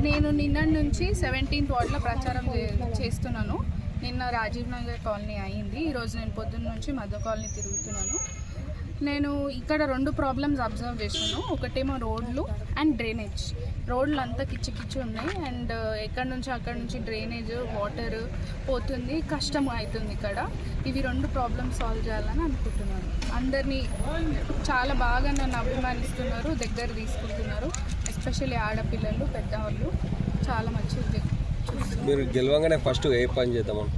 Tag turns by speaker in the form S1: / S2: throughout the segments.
S1: నేను నిన్న నుంచి సెవెంటీన్త్ వార్డులో ప్రచారం చే- చేస్తున్నాను. నిన్న రాజీవ్ నగర్ కాలనీ అయింది. ఈరోజు నేను పొద్దున్న నుంచి మధ్య కాలనీ తిరుగుతున్నాను. నేను ఇక్కడ రెండు ప్రాబ్లమ్స్ అబ్జర్వ్ చేశాను. ఒకటేమో రోడ్లు అండ్ డ్రైనేజ్ రోడ్లు అంతా కిచ్చి కిచ్చి ఉన్నాయి. అండ్ ఎక్కడి నుంచి అక్కడ నుంచి డ్రైనేజ్ వాటర్ పోతుంది. కష్టం అవుతుంది ఇక్కడ. ఇవి రెండు ప్రాబ్లమ్స్ సాల్వ్ చేయాలని అనుకుంటున్నాను. అందరినీ చాలా బాగా నన్ను అభిమానిస్తున్నారు దగ్గర తీసుకుంటున్నారు. ఎస్పెషల్లీ ఆడపిల్లలు పెద్దవాళ్ళు చాలా చూస్తున్నారు
S2: మీరు గెలవంగానే ఫస్ట్ ఏ పని చేద్దామని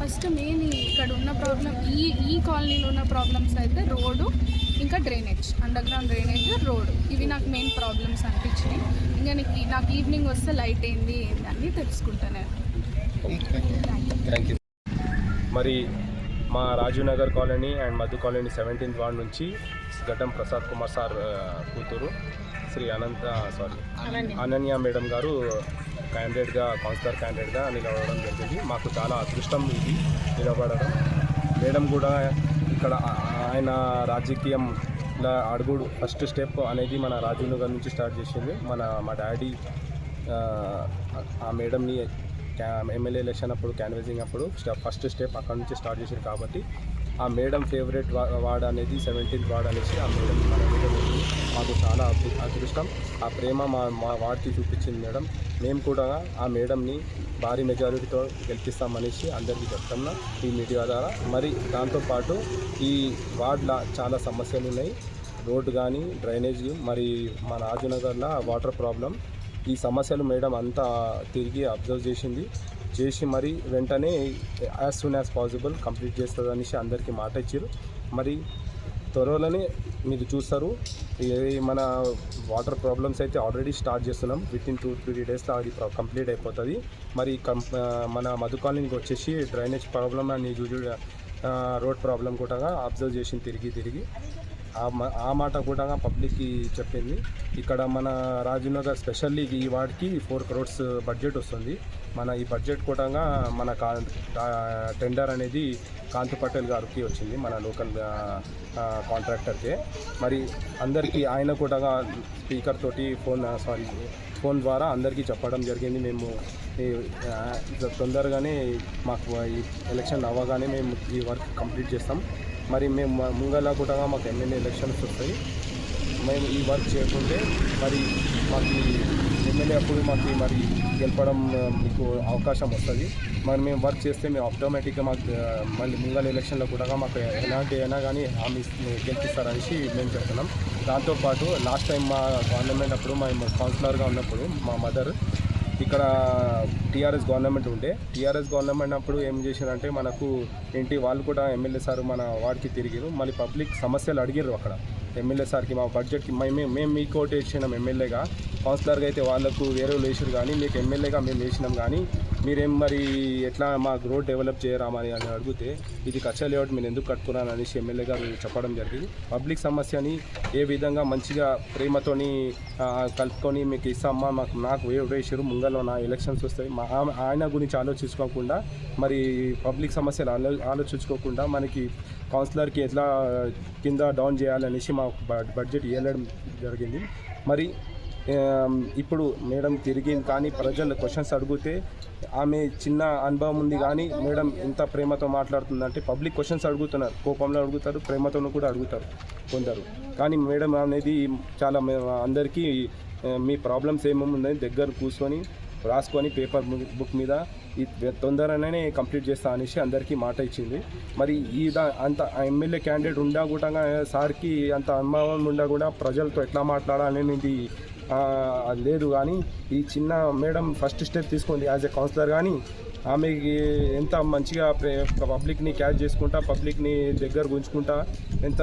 S1: ఫస్ట్ మెయిన్ ఇక్కడ ఉన్న ప్రాబ్లం ఈ ఈ కాలనీలో ఉన్న ప్రాబ్లమ్స్ అయితే రోడ్డు ఇంకా drainage. Underground drainage road ఇవి నాకు మెయిన్ ప్రాబ్లమ్స్ అనిపించినాయి. ఇంకా నీకు నాకు ఈవినింగ్ వస్తే లైట్ ఏంది ఏంది అని తెలుసుకుంటాను.
S2: థ్యాంక్ యూ
S3: మరి మా Rajiv Nagar colony and Madhu colony seventeenth ward నుంచి గడ్డం ప్రసాద్ కుమార్ సార్ కూతురు. శ్రీ అనంత సారీ అనన్య. మేడం గారు క్యాండిడేట్గా కౌన్సిలర్ క్యాండిడేట్గా నిలబడడం జరిగింది. మాకు చాలా అదృష్టం ఇది నిలబడడం. మేడం కూడా ఇక్కడ ఆయన రాజకీయం ఇలా అడుగుడు. ఫస్ట్ స్టెప్ అనేది మన రాజీవ్ నగర్ నుంచి స్టార్ట్ చేసింది. మన మా డాడీ ఆ, మేడంని ఎమ్మెల్యే ఎలక్షన్ అప్పుడు క్యాన్వసింగ్ అప్పుడు ఫస్ట్ స్టెప్ అక్కడ నుంచి స్టార్ట్ చేశారు కాబట్టి ఆ మేడం ఫేవరెట్ వార్డ్ అనేది సెవెంటీన్త్ వార్డ్ అనేసి ఆ మేడం మన మాకు చాలా అదృష్టం. ఆ ప్రేమ మా మా వార్డ్కి చూపించింది మేడం. మేము కూడా ఆ మేడంని భారీ మెజారిటీతో గెలిపిస్తామనేసి అందరికీ చెప్తున్నా ఈ మీడియా ద్వారా. మరి దాంతోపాటు ఈ వార్డులో చాలా సమస్యలు ఉన్నాయి. రోడ్డు కానీ డ్రైనేజ్ మరి మా రాజనగర్లో వాటర్ ప్రాబ్లం. ఈ సమస్యలు మేడం అంతా తిరిగి అబ్జర్వ్ చేసింది. చేసి మరి వెంటనే as soon as possible complete చేస్తుంది అనేసి అందరికీ మాట ఇచ్చారు. మరి త్వరలోనే మీరు చూస్తారు మన వాటర్ ప్రాబ్లమ్స్ అయితే ఆల్రెడీ స్టార్ట్ చేస్తున్నాం. విత్ ఇన్ టూ త్రీ డేస్లో అది కంప్లీట్ అయిపోతుంది. మరి కం మన మధు కాలనీకి వచ్చేసి డ్రైనేజ్ ప్రాబ్లమ్ అని రోడ్ ప్రాబ్లం కూడా అబ్జర్వ్ చేసింది తిరిగి తిరిగి ఆ మా- ఆ మాట కూడా పబ్లిక్కి చెప్పింది. ఇక్కడ మన రాజనగర్ స్పెషల్లీ ఈ వార్డ్కి ఫోర్ క్రోడ్స్ బడ్జెట్ వస్తుంది. మన ఈ బడ్జెట్ కూడా మన కా టెండర్ అనేది కాంతి పటేల్ గారికి వచ్చింది మన లోకల్ కాంట్రాక్టర్కే. మరి అందరికీ ఆయన కూడా స్పీకర్ తోటి ఫోన్ సారీ ఫోన్ ద్వారా అందరికీ చెప్పడం జరిగింది. మేము తొందరగానే మాకు ఈ ఎలక్షన్ అవ్వగానే మేము ఈ వర్క్ కంప్లీట్ చేస్తాం. మరి మేము మ- ముంగల కూడా మాకు ఎమ్మెల్యే ఎలక్షన్స్ వస్తాయి. మేము ఈ వర్క్ చేయకుంటే మరి మాకు ఎమ్మెల్యే అప్పుడు మాకు మరి గెలపడం మీకు అవకాశం వస్తుంది. మరి మేము వర్క్ చేస్తే మేము ఆటోమేటిక్గా మాకు మళ్ళీ ముంగల ఎలక్షన్లో కూడా మాకు ఎలాంటి అయినా కానీ హామీ గెలిపిస్తారనేసి మేము చెప్తున్నాం. దాంతోపాటు లాస్ట్ టైం మా గవర్నమెంట్ అప్పుడు మా కౌన్సిలర్గా ఉన్నప్పుడు మా మదర్ ఇక్కడ టీఆర్ఎస్ గవర్నమెంట్ ఉండే. టీఆర్ఎస్ గవర్నమెంట్ అప్పుడు ఏం చేశారంటే మనకు ఏంటి వాళ్ళు కూడా ఎమ్మెల్యే సార్ మన వాడికి తిరిగిరు మళ్ళీ పబ్లిక్ సమస్యలు అడిగారు అక్కడ. ఎమ్మెల్యే సార్కి మా బడ్జెట్కి మేము మేము మీకు ఓటు వేసినాం ఎమ్మెల్యేగా. కౌన్సిలర్గా అయితే వాళ్ళకు వేరే వేసారు కానీ మీకు ఎమ్మెల్యేగా మేము వేసినాం కానీ మీరేం మరి ఎట్లా మా రోడ్ డెవలప్ చేయరామని అని అడిగితే ఇది కచ్చా లేఅవుట్ మీరు ఎందుకు కట్టుకున్నాను అనేసి ఎమ్మెల్యే గారు చెప్పడం జరిగింది. పబ్లిక్ సమస్యని ఏ విధంగా మంచిగా ప్రేమతోని కలుపుకొని మీకు ఇస్తామా మాకు నాకు వేసారు ముంగలో నా ఎలక్షన్స్ వస్తాయి. మా ఆయన గురించి ఆలోచించుకోకుండా మరి పబ్లిక్ సమస్యలు ఆలో ఆలోచించుకోకుండా మనకి కౌన్సిలర్కి ఎట్లా కింద డౌన్ చేయాలనేసి మా బడ్జెట్ ఇవ్వడం జరిగింది. మరి ఇప్పుడు మేడం తిరిగింది కానీ ప్రజలు క్వశ్చన్స్ అడిగితే ఆమె చిన్న అనుభవం ఉంది కానీ మేడం ఇంత ప్రేమతో మాట్లాడుతుందంటే పబ్లిక్ క్వశ్చన్స్ అడుగుతున్నారు కోపంలో అడుగుతారు ప్రేమతోనూ కూడా అడుగుతారు కొందరు. కానీ మేడం అనేది చాలా అందరికీ మీ ప్రాబ్లమ్స్ ఏమేమి ఉన్నాయి దగ్గర కూర్చొని రాసుకొని పేపర్ బుక్ మీద తొందరనే తొందరగానే కంప్లీట్ చేస్తా అనేసి అందరికీ మాట ఇచ్చింది. మరి ఈ అంత ఎమ్మెల్యే క్యాండిడేట్ ఉండా కూడా సార్కి అంత అనుభవం ఉండా కూడా ప్రజలతో ఎట్లా మాట్లాడాలనేది లేదు కానీ ఈ చిన్న మేడం ఫస్ట్ స్టెప్ తీసుకుంది యాజ్ ఎ కౌన్సిలర్ కానీ ఆమెకి ఎంత మంచిగా పబ్లిక్ని క్యాచ్ చేసుకుంటా పబ్లిక్ని దగ్గర గుంజుకుంటా ఎంత